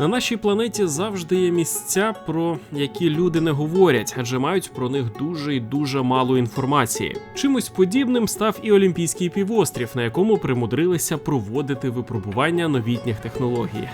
На нашій планеті завжди є місця, про які люди не говорять, адже мають про них дуже і дуже мало інформації. Чимось подібним став і Олімпійський півострів, на якому примудрилися проводити випробування новітніх технологій.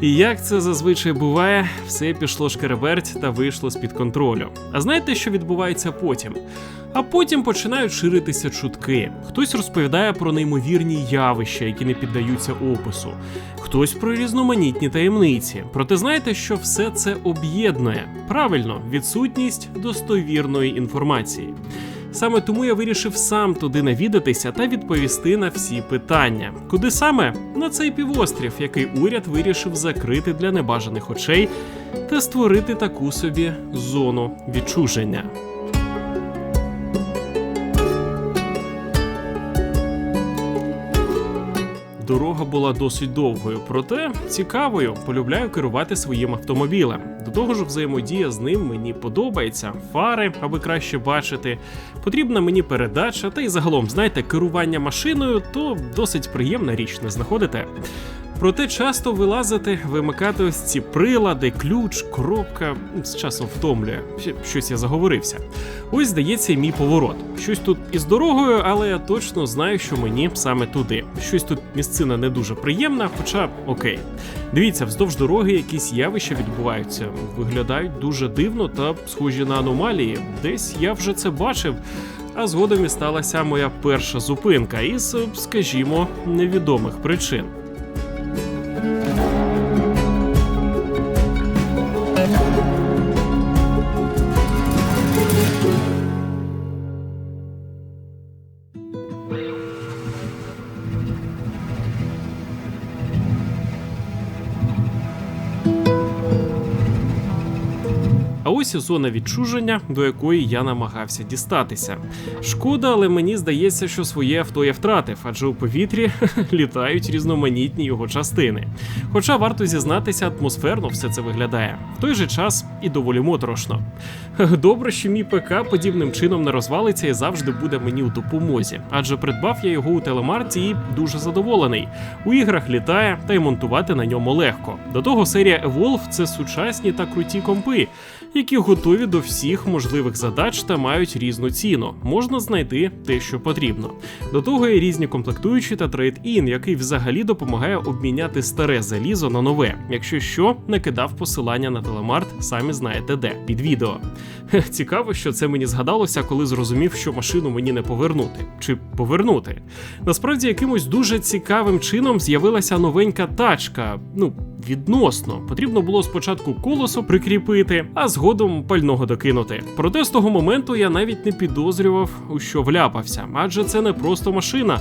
І як це зазвичай буває, все пішло шкереберть та вийшло з-під контролю. А знаєте, що відбувається потім? А потім починають ширитися чутки. Хтось розповідає про неймовірні явища, які не піддаються опису, хтось про різноманітні таємниці. Проте знаєте, що все це об'єднує правильно відсутність достовірної інформації. Саме тому я вирішив сам туди навідатися та відповісти на всі питання. Куди саме на цей півострів, який уряд вирішив закрити для небажаних очей та створити таку собі зону відчуження. Дорога була досить довгою, проте цікавою. Полюбляю керувати своїм автомобілем. До того ж, взаємодія з ним мені подобається. Фари, аби краще бачити. Потрібна мені передача, та й загалом, знаєте, керування машиною то досить приємна річ, не знаходите? Проте часто вилазити, вимикати ось ці прилади, ключ, коробка з часом втомлює. Щось я заговорився. Ось здається, мій поворот. Щось тут із дорогою, але я точно знаю, що мені саме туди. Щось тут місцина не дуже приємна, хоча окей. Дивіться, вздовж дороги якісь явища відбуваються. Виглядають дуже дивно та схожі на аномалії. Десь я вже це бачив. А згодом і сталася моя перша зупинка із, скажімо, невідомих причин. А ось і зона відчуження, до якої я намагався дістатися. Шкода, але мені здається, що своє авто я втратив, адже у повітрі літають різноманітні його частини. Хоча варто зізнатися, атмосферно все це виглядає. В той же час і доволі моторошно. Добре, що мій ПК подібним чином не розвалиться і завжди буде мені у допомозі, адже придбав я його у телемарці і дуже задоволений. У іграх літає та й монтувати на ньому легко. До того серія Evolve – це сучасні та круті компи, які готові до всіх можливих задач та мають різну ціну. Можна знайти те, що потрібно. До того є різні комплектуючі та трейд-ін, який взагалі допомагає обміняти старе залізо на нове. Якщо що, накидав посилання на телемарт, самі знаєте де під відео. Цікаво, що це мені згадалося, коли зрозумів, що машину мені не повернути чи повернути. Насправді, якимось дуже цікавим чином з'явилася новенька тачка. Ну, відносно. Потрібно було спочатку колесо прикріпити, а згодом пального докинути. Проте з того моменту я навіть не підозрював, у що вляпався, адже це не просто машина.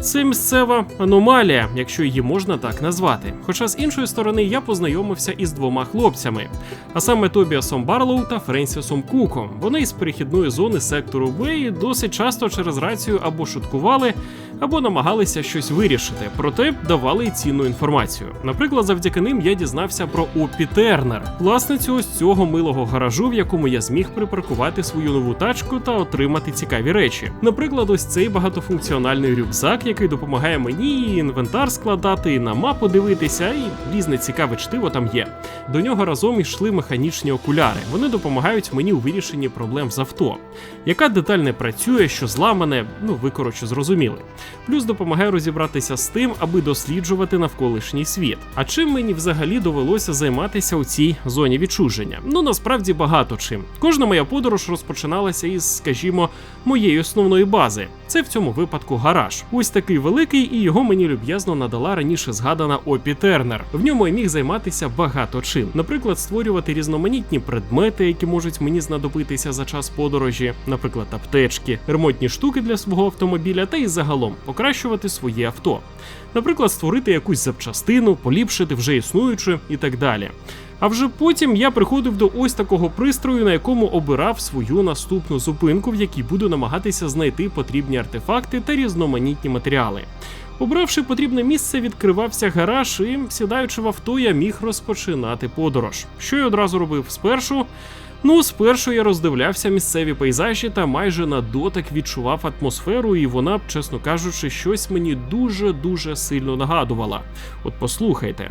Це місцева аномалія, якщо її можна так назвати. Хоча з іншої сторони я познайомився із двома хлопцями, а саме Тобіасом Барлоу та Френсісом Куком. Вони із перехідної зони сектору Б і досить часто через рацію або шуткували, або намагалися щось вирішити, проте давали цінну інформацію. Наприклад, завдяки ним я дізнався про Опі Тернер, власницю ось цього милого гаражу, в якому я зміг припаркувати свою нову тачку та отримати цікаві речі. Наприклад, ось цей багатофункціональний рюкзак, який допомагає мені і інвентар складати, і на мапу дивитися, і різне цікаве чтиво там є. До нього разом йшли механічні окуляри. Вони допомагають мені у вирішенні проблем з авто. Яка деталь не працює, що зламане, ну ви коротше зрозуміли. Плюс допомагає розібратися з тим, аби досліджувати навколишній світ. А чим мені взагалі довелося займатися у цій зоні відчуження? Ну насправді багато чим. Кожна моя подорож розпочиналася із, скажімо, моєї основної бази. Це в цьому випадку гараж. Ось такий великий, і його мені люб'язно надала раніше згадана Опі Тернер. В ньому я міг займатися багато чим. Наприклад, створювати різноманітні предмети, які можуть мені знадобитися за час подорожі, наприклад, аптечки, ремонтні штуки для свого автомобіля, та й загалом покращувати своє авто. Наприклад, створити якусь запчастину, поліпшити вже існуючу і так далі. А вже потім я приходив до ось такого пристрою, на якому обирав свою наступну зупинку, в якій буду намагатися знайти потрібні артефакти та різноманітні матеріали. Обравши потрібне місце, відкривався гараж, і сідаючи в авто, я міг розпочинати подорож. Що я одразу робив спершу? Ну, спершу я роздивлявся місцеві пейзажі та майже на дотик відчував атмосферу, і вона, чесно кажучи, щось мені дуже дуже сильно нагадувала. От послухайте.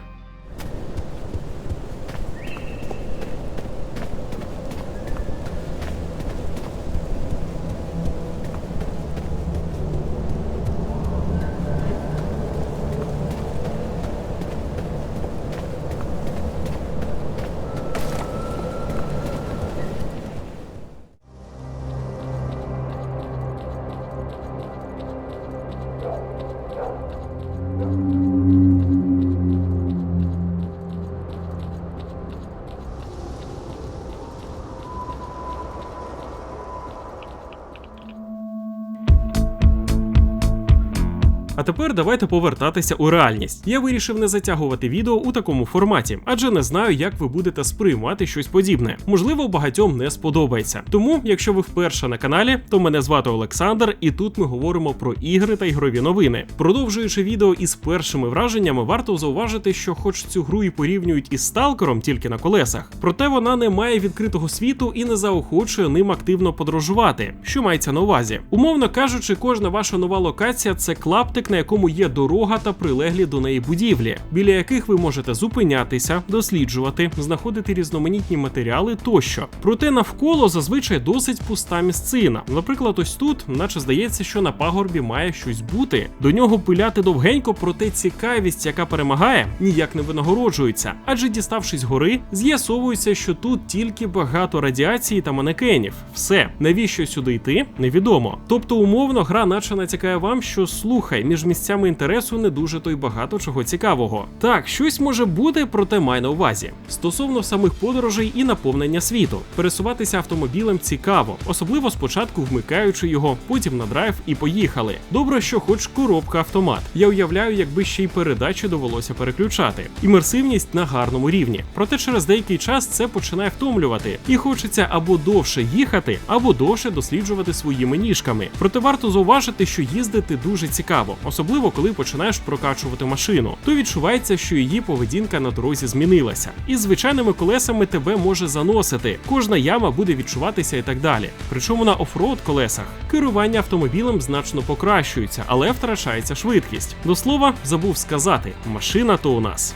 Тепер давайте повертатися у реальність. Я вирішив не затягувати відео у такому форматі, адже не знаю, як ви будете сприймати щось подібне. Можливо, багатьом не сподобається. Тому, якщо ви вперше на каналі, то мене звати Олександр, і тут ми говоримо про ігри та ігрові новини. Продовжуючи відео із першими враженнями, варто зауважити, що, хоч цю гру і порівнюють із сталкером тільки на колесах, проте вона не має відкритого світу і не заохочує ним активно подорожувати. Що мається на увазі? Умовно кажучи, кожна ваша нова локація це клаптик на якому є дорога та прилеглі до неї будівлі, біля яких ви можете зупинятися, досліджувати, знаходити різноманітні матеріали тощо. Проте навколо зазвичай досить пуста місцина. Наприклад, ось тут, наче здається, що на пагорбі має щось бути. До нього пиляти довгенько, проте цікавість, яка перемагає, ніяк не винагороджується. Адже діставшись гори, з'ясовується, що тут тільки багато радіації та манекенів. Все, навіщо сюди йти, невідомо. Тобто, умовно, гра наче натякає вам, що слухай, між місцями інтересу не дуже то й багато чого цікавого. Так, щось може бути, проте май на увазі. Стосовно самих подорожей і наповнення світу, пересуватися автомобілем цікаво, особливо спочатку вмикаючи його, потім на драйв і поїхали. Добре, що хоч коробка автомат. Я уявляю, якби ще й передачі довелося переключати. Імерсивність на гарному рівні. Проте через деякий час це починає втомлювати, і хочеться або довше їхати, або довше досліджувати своїми ніжками. Проте варто зауважити, що їздити дуже цікаво особливо коли починаєш прокачувати машину, то відчувається, що її поведінка на дорозі змінилася. І звичайними колесами тебе може заносити. Кожна яма буде відчуватися і так далі. Причому на офроуд колесах керування автомобілем значно покращується, але втрачається швидкість. До слова, забув сказати, машина то у нас.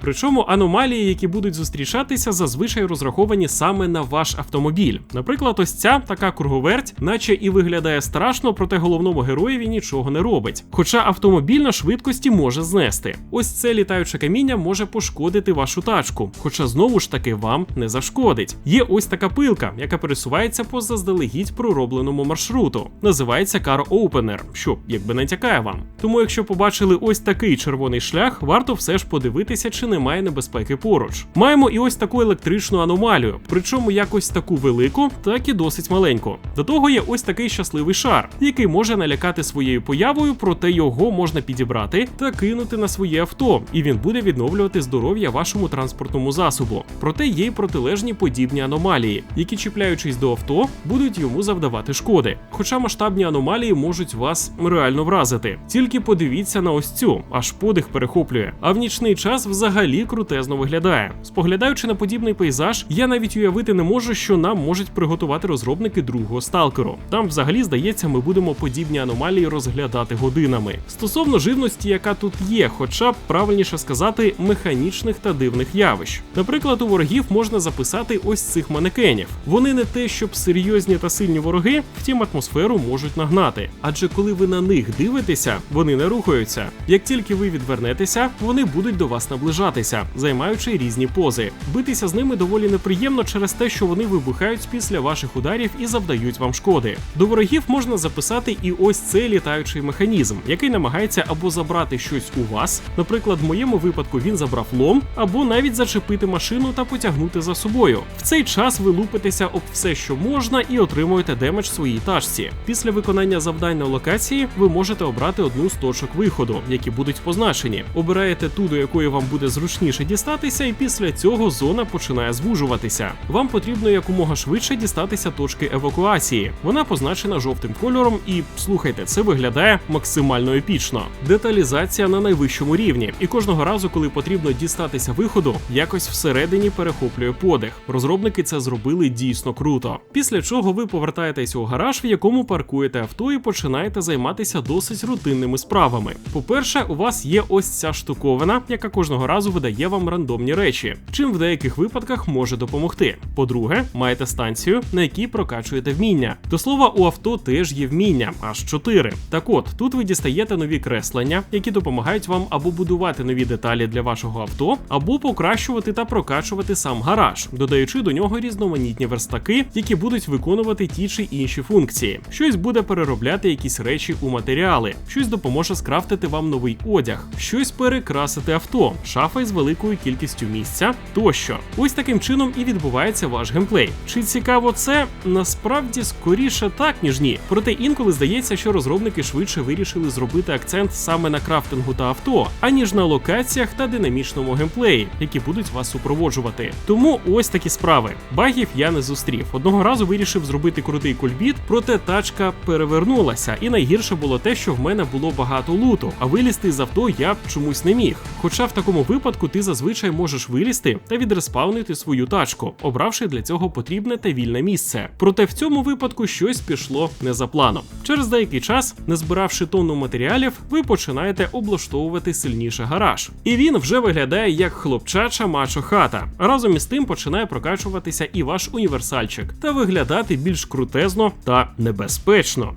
Причому аномалії, які будуть зустрічатися, зазвичай розраховані саме на ваш автомобіль. Наприклад, ось ця така круговерть, наче і виглядає страшно, проте головному героєві нічого не робить. Хоча автомобіль на швидкості може знести. Ось це літаюче каміння може пошкодити вашу тачку, хоча знову ж таки вам не зашкодить. Є ось така пилка, яка пересувається по заздалегідь проробленому маршруту. Називається Car Opener, що якби натякає вам. Тому, якщо побачили ось такий червоний шлях, варто все ж подивитися, чи немає небезпеки поруч. Маємо і ось таку електричну аномалію, причому якось таку велику, так і досить маленьку. До того є ось такий щасливий шар, який може налякати своєю появою, проте його можна підібрати та кинути на своє авто, і він буде відновлювати здоров'я вашому транспортному засобу. Проте є й протилежні подібні аномалії, які, чіпляючись до авто, будуть йому завдавати шкоди. Хоча масштабні аномалії можуть вас реально вразити. Тільки подивіться на ось цю, аж подих перехоплює. А в нічний час взагалі взагалі крутезно виглядає. Споглядаючи на подібний пейзаж, я навіть уявити не можу, що нам можуть приготувати розробники другого сталкеру. Там, взагалі, здається, ми будемо подібні аномалії розглядати годинами. Стосовно живності, яка тут є, хоча б правильніше сказати, механічних та дивних явищ. Наприклад, у ворогів можна записати ось цих манекенів. Вони не те, щоб серйозні та сильні вороги, втім атмосферу можуть нагнати. Адже коли ви на них дивитеся, вони не рухаються. Як тільки ви відвернетеся, вони будуть до вас наближатися триматися, займаючи різні пози. Битися з ними доволі неприємно через те, що вони вибухають після ваших ударів і завдають вам шкоди. До ворогів можна записати і ось цей літаючий механізм, який намагається або забрати щось у вас. Наприклад, в моєму випадку він забрав лом, або навіть зачепити машину та потягнути за собою. В цей час ви лупитеся об все, що можна, і отримуєте демедж своїй тачці. Після виконання завдань на локації ви можете обрати одну з точок виходу, які будуть позначені. Обираєте ту, до якої вам буде зручно зручніше дістатися, і після цього зона починає звужуватися. Вам потрібно якомога швидше дістатися точки евакуації. Вона позначена жовтим кольором, і слухайте, це виглядає максимально епічно. Деталізація на найвищому рівні, і кожного разу, коли потрібно дістатися виходу, якось всередині перехоплює подих. Розробники це зробили дійсно круто. Після чого ви повертаєтесь у гараж, в якому паркуєте авто, і починаєте займатися досить рутинними справами. По-перше, у вас є ось ця штуковина, яка кожного разу видає вам рандомні речі, чим в деяких випадках може допомогти. По-друге, маєте станцію, на якій прокачуєте вміння. До слова, у авто теж є вміння, аж 4. Так от, тут ви дістаєте нові креслення, які допомагають вам або будувати нові деталі для вашого авто, або покращувати та прокачувати сам гараж, додаючи до нього різноманітні верстаки, які будуть виконувати ті чи інші функції. Щось буде переробляти якісь речі у матеріали, щось допоможе скрафтити вам новий одяг, щось перекрасити авто, шафа із великою кількістю місця тощо. Ось таким чином і відбувається ваш геймплей. Чи цікаво це? Насправді скоріше так, ніж ні. Проте інколи здається, що розробники швидше вирішили зробити акцент саме на крафтингу та авто, аніж на локаціях та динамічному геймплеї, які будуть вас супроводжувати. Тому ось такі справи. Багів я не зустрів. Одного разу вирішив зробити крутий кульбіт, проте тачка перевернулася, і найгірше було те, що в мене було багато луту, а вилізти з авто я чомусь не міг. Хоча в такому випадку ти зазвичай можеш вилізти та відреспаунити свою тачку, обравши для цього потрібне та вільне місце. Проте в цьому випадку щось пішло не за планом. Через деякий час, не збиравши тонну матеріалів, ви починаєте облаштовувати сильніше гараж. І він вже виглядає як хлопчача мачо хата. Разом із тим починає прокачуватися і ваш універсальчик та виглядати більш крутезно та небезпечно.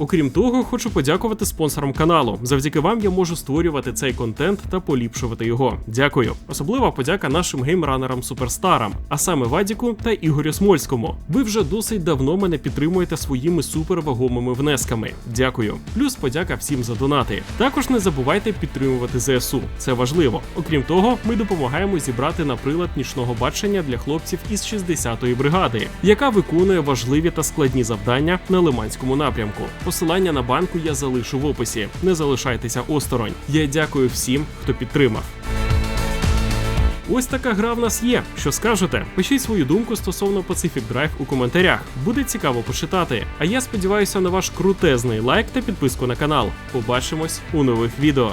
Окрім того, хочу подякувати спонсорам каналу. Завдяки вам я можу створювати цей контент та поліпшувати його. Дякую. Особлива подяка нашим геймранерам суперстарам, а саме Вадіку та Ігорю Смольському. Ви вже досить давно мене підтримуєте своїми супервагомими внесками. Дякую. Плюс подяка всім за донати. Також не забувайте підтримувати ЗСУ. Це важливо. Окрім того, ми допомагаємо зібрати на прилад нічного бачення для хлопців із 60-ї бригади, яка виконує важливі та складні завдання на Лиманському напрямку. Посилання на банку я залишу в описі. Не залишайтеся осторонь. Я дякую всім, хто підтримав. Ось така гра в нас є. Що скажете? Пишіть свою думку стосовно Pacific Drive у коментарях. Буде цікаво почитати. А я сподіваюся на ваш крутезний лайк та підписку на канал. Побачимось у нових відео.